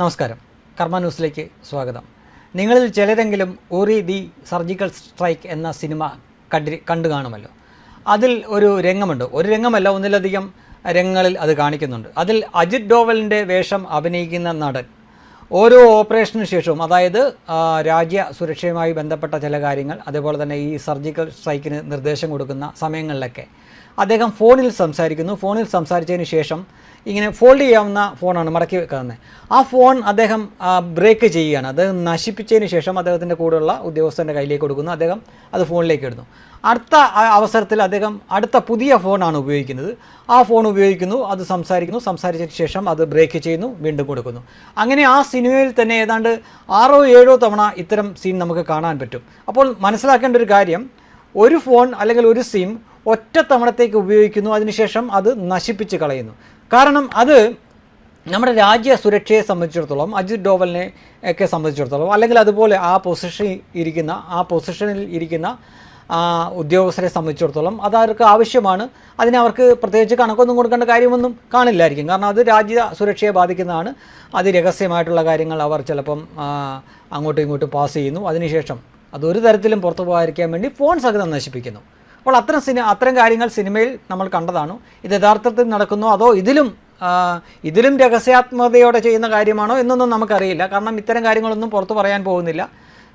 നമസ്കാരം. കർമ്മ ന്യൂസിലേക്ക് സ്വാഗതം. നിങ്ങളിൽ ചിലരെങ്കിലും ഉറി ദി സർജിക്കൽ സ്ട്രൈക്ക് എന്ന സിനിമ കണ്ടി കണ്ടു കാണുമല്ലോ. അതിൽ ഒരു രംഗമുണ്ട്. ഒരു രംഗമല്ല ഒന്നിലധികം രംഗങ്ങളിൽ അത് കാണിക്കുന്നുണ്ട്. അതിൽ അജിത് ഡോവലിന്റെ വേഷം അഭിനയിക്കുന്ന നടൻ. ഓരോ ഓപ്പറേഷന് ശേഷവും അതായത് രാജ്യ സുരക്ഷയുമായി ബന്ധപ്പെട്ട ചില കാര്യങ്ങൾ അതേപോലെ തന്നെ ഈ സർജിക്കൽ സ്ട്രൈക്കിന് നിർദ്ദേശം കൊടുക്കുന്ന സമയങ്ങളിലൊക്കെ അദ്ദേഹം ഫോണിൽ സംസാരിക്കുന്നു. ഫോണിൽ സംസാരിച്ചതിന് ശേഷം ഇങ്ങനെ ഫോൾഡ് ചെയ്യാവുന്ന ഫോണാണ് മടക്കി വെക്കുന്നത് ആ ഫോൺ അദ്ദേഹം ബ്രേക്ക് ചെയ്യുകയാണ്. അത് നശിപ്പിച്ചതിന് ശേഷം അദ്ദേഹത്തിന്റെ കൂടെയുള്ള ഉദ്യോഗസ്ഥന്റെ കയ്യിലേക്ക് കൊടുക്കുന്നു. അദ്ദേഹം അത് ഫോണിലേക്ക് ഇടുന്നു. അടുത്ത അവസരത്തിൽ അദ്ദേഹം അടുത്ത പുതിയ ഫോണാണ് ഉപയോഗിക്കുന്നത്. ആ ഫോൺ ഉപയോഗിക്കുന്നു അത് സംസാരിക്കുന്നു. സംസാരിച്ചതിന് ശേഷം അത് ബ്രേക്ക് ചെയ്യുന്നു വീണ്ടും കൊടുക്കുന്നു. അങ്ങനെ ആ സിനിമയിൽ തന്നെ ഏതാണ്ട് ആറോ ഏഴോ തവണ ഇത്തരം സീൻ നമുക്ക് കാണാൻ പറ്റും. അപ്പോൾ മനസ്സിലാക്കേണ്ട ഒരു കാര്യം ഒരു ഫോൺ അല്ലെങ്കിൽ ഒരു സിം ഒറ്റ തവണത്തേക്ക് ഉപയോഗിക്കുന്നു. അതിനുശേഷം അത് നശിപ്പിച്ച് കളയുന്നു. കാരണം അത് നമ്മുടെ രാജ്യ സുരക്ഷയെ സംബന്ധിച്ചിടത്തോളം അജിത് ഡോവലിനെ ഒക്കെ സംബന്ധിച്ചിടത്തോളം അല്ലെങ്കിൽ അതുപോലെ ആ പൊസിഷനിൽ ഇരിക്കുന്ന ആ പൊസിഷനിൽ ഇരിക്കുന്ന ഉദ്യോഗസ്ഥരെ സംബന്ധിച്ചിടത്തോളം അത് അവർക്ക് ആവശ്യമാണ്. അതിന് അവർക്ക് പ്രത്യേകിച്ച് കണക്കൊന്നും കൊടുക്കേണ്ട കാര്യമൊന്നും കാണില്ലായിരിക്കും. കാരണം അത് രാജ്യ സുരക്ഷയെ ബാധിക്കുന്നതാണ്. അത് രഹസ്യമായിട്ടുള്ള കാര്യങ്ങൾ അവർ ചിലപ്പം അങ്ങോട്ടും ഇങ്ങോട്ടും പാസ് ചെയ്യുന്നു. അതിനുശേഷം അതൊരു തരത്തിലും പുറത്തു പോകാതിരിക്കാൻ വേണ്ടി ഫോൺ സഹിതം നശിപ്പിക്കുന്നു. അപ്പോൾ അത്തരം സിനിമ അത്തരം കാര്യങ്ങൾ സിനിമയിൽ നമ്മൾ കണ്ടതാണ്. ഇത് യഥാർത്ഥത്തിൽ നടക്കുന്നോ അതോ ഇതിലും ഇതിലും രഹസ്യാത്മകതയോടെ ചെയ്യുന്ന കാര്യമാണോ എന്നൊന്നും നമുക്കറിയില്ല. കാരണം ഇത്തരം കാര്യങ്ങളൊന്നും പുറത്തു പറയാൻ പോകുന്നില്ല.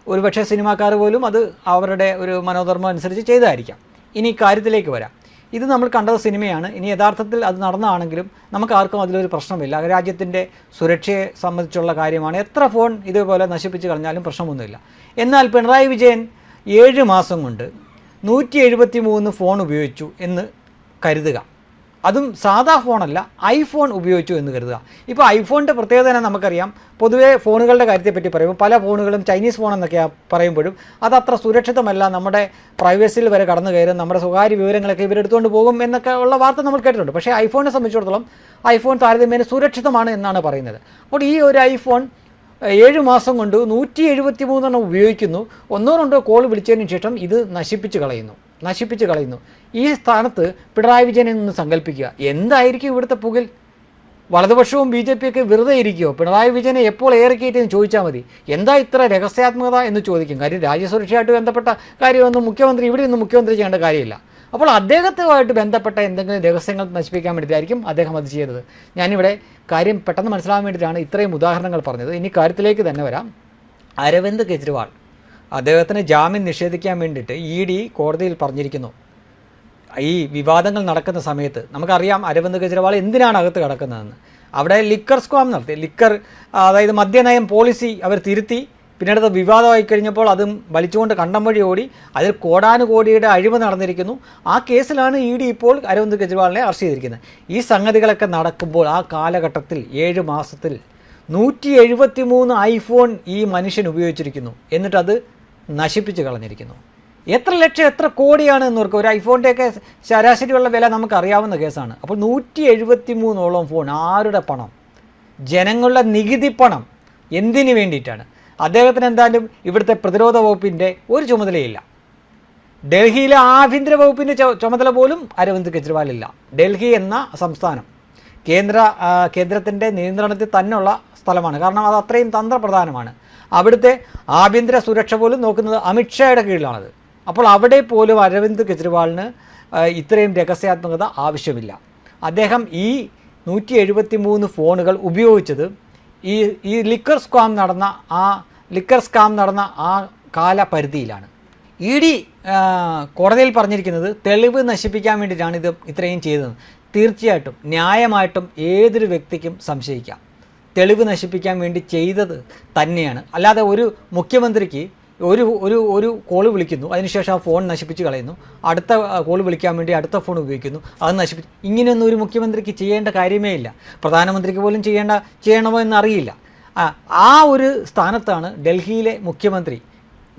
ഒരുപക്ഷെ സിനിമാക്കാർ പോലും അത് അവരുടെ ഒരു മനോധർമ്മം അനുസരിച്ച് ചെയ്തായിരിക്കാം. ഇനി കാര്യത്തിലേക്ക് വരാം. ഇത് നമ്മൾ കണ്ടത് സിനിമയാണ്. ഇനി യഥാർത്ഥത്തിൽ അത് നടന്നതാണെങ്കിലും നമുക്ക് ആർക്കും അതിലൊരു പ്രശ്നമില്ല. രാജ്യത്തിന്റെ സുരക്ഷയെ സംബന്ധിച്ചുള്ള കാര്യമാണ്. എത്ര ഫോൺ ഇതുപോലെ നശിപ്പിച്ച് കളഞ്ഞാലും പ്രശ്നമൊന്നുമില്ല. എന്നാൽ പിണറായി വിജയൻ ഏഴ് മാസം കൊണ്ട് നൂറ്റി എഴുപത്തി മൂന്ന് ഫോൺ ഉപയോഗിച്ചു എന്ന് കരുതുക. അതും സാധാ ഫോണല്ല ഐഫോൺ ഉപയോഗിച്ചു എന്ന് കരുതുക. ഇപ്പോൾ ഐഫോണിന്റെ പ്രത്യേകത തന്നെ നമുക്കറിയാം. പൊതുവേ ഫോണുകളുടെ കാര്യത്തെപ്പറ്റി പറയുമ്പോൾ പല ഫോണുകളും ചൈനീസ് ഫോൺ എന്നൊക്കെ പറയുമ്പോഴും അതത്ര സുരക്ഷിതമല്ല. നമ്മുടെ പ്രൈവസിയിൽ വരെ കടന്നു കയറും നമ്മുടെ സ്വകാര്യ വിവരങ്ങളൊക്കെ ഇവരെടുത്തുകൊണ്ട് പോകും എന്നൊക്കെ ഉള്ള വാർത്ത നമ്മൾ കേട്ടിട്ടുണ്ട്. പക്ഷേ ഐഫോണിനെ സംബന്ധിച്ചിടത്തോളം ഐഫോൺ താരതമ്യേന സുരക്ഷിതമാണ് എന്നാണ് പറയുന്നത്. അപ്പോൾ ഈ ഒരു ഐഫോൺ ഏഴ് മാസം കൊണ്ട് നൂറ്റി എഴുപത്തി മൂന്നെണ്ണം ഉപയോഗിക്കുന്നു. ഒന്നോ രണ്ടോ കോൾ വിളിച്ചതിന് ശേഷം ഇത് നശിപ്പിച്ച് കളയുന്നു. നശിപ്പിച്ച് കളയുന്നു. ഈ സ്ഥാനത്ത് പിണറായി വിജയനെ ഒന്ന് സങ്കല്പിക്കുക എന്തായിരിക്കും ഇവിടുത്തെ പുകൽ? വലതുപക്ഷവും ബി ജെ പിയൊക്കെ വെറുതെ ഇരിക്കുമോ പിണറായി വിജയനെ എപ്പോൾ ഏറിക്കയറ്റെന്ന് ചോദിച്ചാൽ മതി. എന്താ ഇത്ര രഹസ്യാത്മകത എന്ന് ചോദിക്കും. കാര്യം രാജ്യസുരക്ഷയായിട്ട് ബന്ധപ്പെട്ട കാര്യമൊന്നും മുഖ്യമന്ത്രി ഇവിടെ നിന്ന് മുഖ്യമന്ത്രി ചെയ്യേണ്ട കാര്യമില്ല. അപ്പോൾ അദ്ദേഹത്തുമായിട്ട് ബന്ധപ്പെട്ട എന്തെങ്കിലും രഹസ്യങ്ങൾ നശിപ്പിക്കാൻ വേണ്ടിയിട്ടായിരിക്കും അദ്ദേഹം അത് ചെയ്തത് ഞാനിവിടെ കാര്യം പെട്ടെന്ന് മനസ്സിലാകാൻ വേണ്ടിയിട്ടാണ് ഇത്രയും ഉദാഹരണങ്ങൾ പറഞ്ഞത്. ഇനി കാര്യത്തിലേക്ക് തന്നെ വരാം. അരവിന്ദ് കെജ്രിവാൾ. അദ്ദേഹത്തിന് ജാമ്യം നിഷേധിക്കാൻ വേണ്ടിയിട്ട് ഇ ഡി കോടതിയിൽ പറഞ്ഞിരിക്കുന്നു. ഈ വിവാദങ്ങൾ നടക്കുന്ന സമയത്ത് നമുക്കറിയാം അരവിന്ദ് കെജ്രിവാൾ എന്തിനാണ് അകത്ത് കിടക്കുന്നതെന്ന്. അവിടെ ലിക്കർ സ്ക്വാം നടത്തി. ലിക്കർ അതായത് മദ്യനയം പോളിസി അവർ തിരുത്തി. പിന്നീട് അത് വിവാദമായി കഴിഞ്ഞപ്പോൾ അതും വലിച്ചുകൊണ്ട് കണ്ടം വഴി ഓടി അതിൽ കോടാനുകോടിയുടെ അഴിമതി നടന്നിരിക്കുന്നു. ആ കേസിലാണ് ഇ ഡി ഇപ്പോൾ അരവിന്ദ് കെജ്രിവാളിനെ അറസ്റ്റ് ചെയ്തിരിക്കുന്നത്. ഈ സംഗതികളൊക്കെ നടക്കുമ്പോൾ ആ കാലഘട്ടത്തിൽ ഏഴ് മാസത്തിൽ നൂറ്റി എഴുപത്തി മൂന്ന് ഐഫോൺ ഈ മനുഷ്യൻ ഉപയോഗിച്ചിരിക്കുന്നു. എന്നിട്ടത് നശിപ്പിച്ച് കളഞ്ഞിരിക്കുന്നു. എത്ര ലക്ഷം എത്ര കോടിയാണ് എന്ന് ഓർക്കുക ഒരു ഐഫോണിന്റെയൊക്കെ ശരാശരിയുള്ള വില നമുക്കറിയാവുന്ന കേസാണ്. അപ്പോൾ നൂറ്റി എഴുപത്തി മൂന്നോളം ഫോൺ ആരുടെ പണം? ജനങ്ങളുടെ നികുതി പണം എന്തിനു വേണ്ടിയിട്ടാണ്? അദ്ദേഹത്തിന് എന്തായാലും ഇവിടുത്തെ പ്രതിരോധ വകുപ്പിന്റെ ഒരു ചുമതലയില്ല. ഡൽഹിയിലെ ആഭ്യന്തര വകുപ്പിന്റെ ചുമതല പോലും അരവിന്ദ് കെജ്രിവാളില്ല ഡൽഹി എന്ന സംസ്ഥാനം കേന്ദ്ര കേന്ദ്രത്തിന്റെ നിയന്ത്രണത്തിൽ തന്നെയുള്ള സ്ഥലമാണ്. കാരണം അത് അത്രയും തന്ത്രപ്രധാനമാണ്. അവിടുത്തെ ആഭ്യന്തര സുരക്ഷ പോലും നോക്കുന്നത് അമിത്ഷായുടെ കീഴിലാണത്. അപ്പോൾ അവിടെ പോലും അരവിന്ദ് കെജ്രിവാളിന് ഇത്രയും രഹസ്യാത്മകത ആവശ്യമില്ല. അദ്ദേഹം ഈ നൂറ്റി എഴുപത്തി മൂന്ന് ഫോണുകൾ ഉപയോഗിച്ചത് ഈ ഈ ലിക്കർ സ്കാം നടന്ന ആ ലിക്കർ സ്കാം നടന്ന ആ കാലപരിധിയിലാണ്. ഇ ഡി കോടതിയിൽ പറഞ്ഞിരിക്കുന്നത് തെളിവ് നശിപ്പിക്കാൻ വേണ്ടിയിട്ടാണ് ഇത് ഇത്രയും ചെയ്തത്. തീർച്ചയായിട്ടും ന്യായമായിട്ടും ഏതൊരു വ്യക്തിക്കും സംശയിക്കാം. തെളിവ് നശിപ്പിക്കാൻ വേണ്ടി ചെയ്തത് തന്നെയാണ്. അല്ലാതെ ഒരു മുഖ്യമന്ത്രിക്ക് ഒരു ഒരു ഒരു കോൾ വിളിക്കുന്നു. അതിനുശേഷം ആ ഫോൺ നശിപ്പിച്ച് കളയുന്നു. അടുത്ത കോൾ വിളിക്കാൻ വേണ്ടി അടുത്ത ഫോൺ ഉപയോഗിക്കുന്നു. അത് നശിപ്പിച്ച് ഇങ്ങനെയൊന്നും ഒരു മുഖ്യമന്ത്രിക്ക് ചെയ്യേണ്ട കാര്യമേ ഇല്ല. പ്രധാനമന്ത്രിക്ക് പോലും ചെയ്യേണ്ട ചെയ്യണമോ എന്നറിയില്ല. ആ, ഒരു സ്ഥാനത്താണ് ഡൽഹിയിലെ മുഖ്യമന്ത്രി.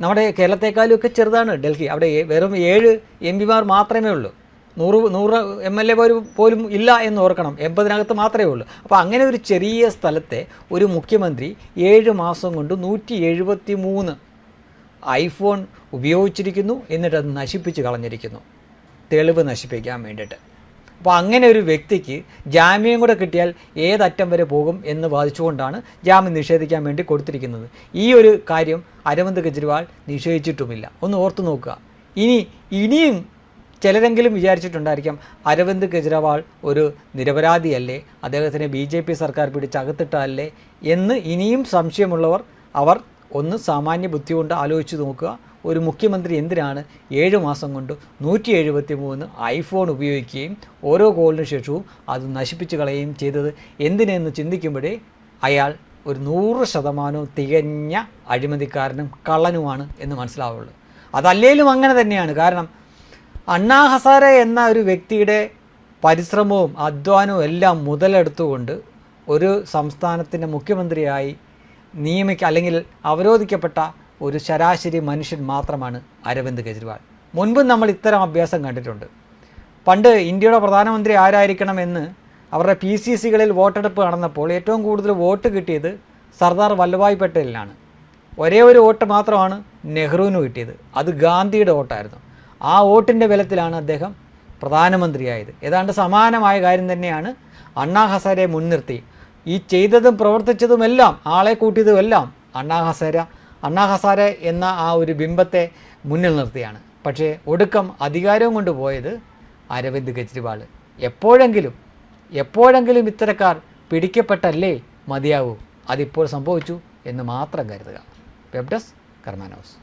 നമ്മുടെ കേരളത്തെക്കാളും ഒക്കെ ചെറുതാണ് ഡൽഹി. അവിടെ വെറും ഏഴ് എം പിമാർ മാത്രമേ ഉള്ളൂ. നൂറ് നൂറ് എം എൽ എ പോലും പോലും ഇല്ല എന്ന് ഓർക്കണം. എൺപതിനകത്ത് മാത്രമേ ഉള്ളൂ. അപ്പോൾ അങ്ങനെ ഒരു ചെറിയ സ്ഥലത്തെ ഒരു മുഖ്യമന്ത്രി ഏഴ് മാസം കൊണ്ട് നൂറ്റി എഴുപത്തി മൂന്ന് ഐഫോൺ ഉപയോഗിച്ചിരിക്കുന്നു എന്നിട്ട് അത് നശിപ്പിച്ച് കളഞ്ഞിരിക്കുന്നു. തെളിവ് നശിപ്പിക്കാൻ വേണ്ടിയിട്ട്. അപ്പോൾ അങ്ങനെ ഒരു വ്യക്തിക്ക് ജാമ്യം കൂടെ കിട്ടിയാൽ ഏതറ്റം വരെ പോകും എന്ന് വാദിച്ചുകൊണ്ടാണ് ജാമ്യം നിഷേധിക്കാൻ വേണ്ടി കൊടുത്തിരിക്കുന്നത്. ഈ ഒരു കാര്യം അരവിന്ദ് കെജ്രിവാൾ നിഷേധിച്ചിട്ടുമില്ല. ഒന്ന് ഓർത്തു നോക്കുക. ഇനി ഇനിയും ചിലരെങ്കിലും വിചാരിച്ചിട്ടുണ്ടായിരിക്കാം അരവിന്ദ് കെജ്രിവാൾ ഒരു നിരപരാധിയല്ലേ അദ്ദേഹത്തിനെ ബി ജെ പി സർക്കാർ പിടിച്ചകത്തിട്ടല്ലേ എന്ന് ഇനിയും സംശയമുള്ളവർ അവർ ഒന്ന് സാമാന്യ ബുദ്ധി കൊണ്ട് ആലോചിച്ച് നോക്കുക. ഒരു മുഖ്യമന്ത്രി എന്തിനാണ് ഏഴ് മാസം കൊണ്ട് നൂറ്റി എഴുപത്തി മൂന്ന് ഐഫോൺ ഉപയോഗിക്കുകയും ഓരോ കോളിന് ശേഷവും അത് നശിപ്പിച്ച് കളയുകയും ചെയ്തത്? എന്തിനെന്ന് ചിന്തിക്കുമ്പോഴേ അയാൾ ഒരു നൂറ് ശതമാനവും തികഞ്ഞ അഴിമതിക്കാരനും കള്ളനുമാണ് എന്ന് മനസ്സിലാവുള്ളൂ. അതല്ലേലും അങ്ങനെ തന്നെയാണ്. കാരണം അണ്ണാ ഹസാരെ എന്ന ഒരു വ്യക്തിയുടെ പരിശ്രമവും അധ്വാനവും എല്ലാം മുതലെടുത്തുകൊണ്ട് ഒരു സംസ്ഥാനത്തിന്റെ മുഖ്യമന്ത്രിയായി നിയമിക്ക അല്ലെങ്കിൽ അവരോധിക്കപ്പെട്ട ഒരു ശരാശരി മനുഷ്യൻ മാത്രമാണ് അരവിന്ദ് കെജ്രിവാൾ. മുൻപും നമ്മൾ ഇത്തരം അഭ്യാസം കണ്ടിട്ടുണ്ട്. പണ്ട് ഇന്ത്യയുടെ പ്രധാനമന്ത്രി ആരായിരിക്കണം എന്ന് അവരുടെ പി സി സികളിൽ വോട്ടെടുപ്പ് നടന്നപ്പോൾ ഏറ്റവും കൂടുതൽ വോട്ട് കിട്ടിയത് സർദാർ വല്ലഭായ് പട്ടേലിനാണ്. ഒരേ ഒരു വോട്ട് മാത്രമാണ് നെഹ്റുവിന് കിട്ടിയത്. അത് ഗാന്ധിയുടെ വോട്ടായിരുന്നു. ആ വോട്ടിന്റെ ബലത്തിലാണ് അദ്ദേഹം പ്രധാനമന്ത്രിയായത്. ഏതാണ്ട് സമാനമായ കാര്യം തന്നെയാണ് അണ്ണാ ഹസാരെ മുൻനിർത്തി ഈ ചെയ്തതും പ്രവർത്തിച്ചതുമെല്ലാം ആളെ കൂട്ടിയതുമെല്ലാം അണ്ണാ ഹസാര അണ്ണാ ഹസാര എന്ന ആ ഒരു ബിംബത്തെ മുന്നിൽ നിർത്തിയാണ്. പക്ഷേ ഒടുക്കം അധികാരവും കൊണ്ട് പോയത് അരവിന്ദ് കെജ്രിവാൾ. എപ്പോഴെങ്കിലും എപ്പോഴെങ്കിലും ഇത്തരക്കാർ പിടിക്കപ്പെട്ടല്ലേ മതിയാവൂ? അതിപ്പോൾ സംഭവിച്ചു എന്ന് മാത്രം കരുതുക. Web desk കർമാനോസ്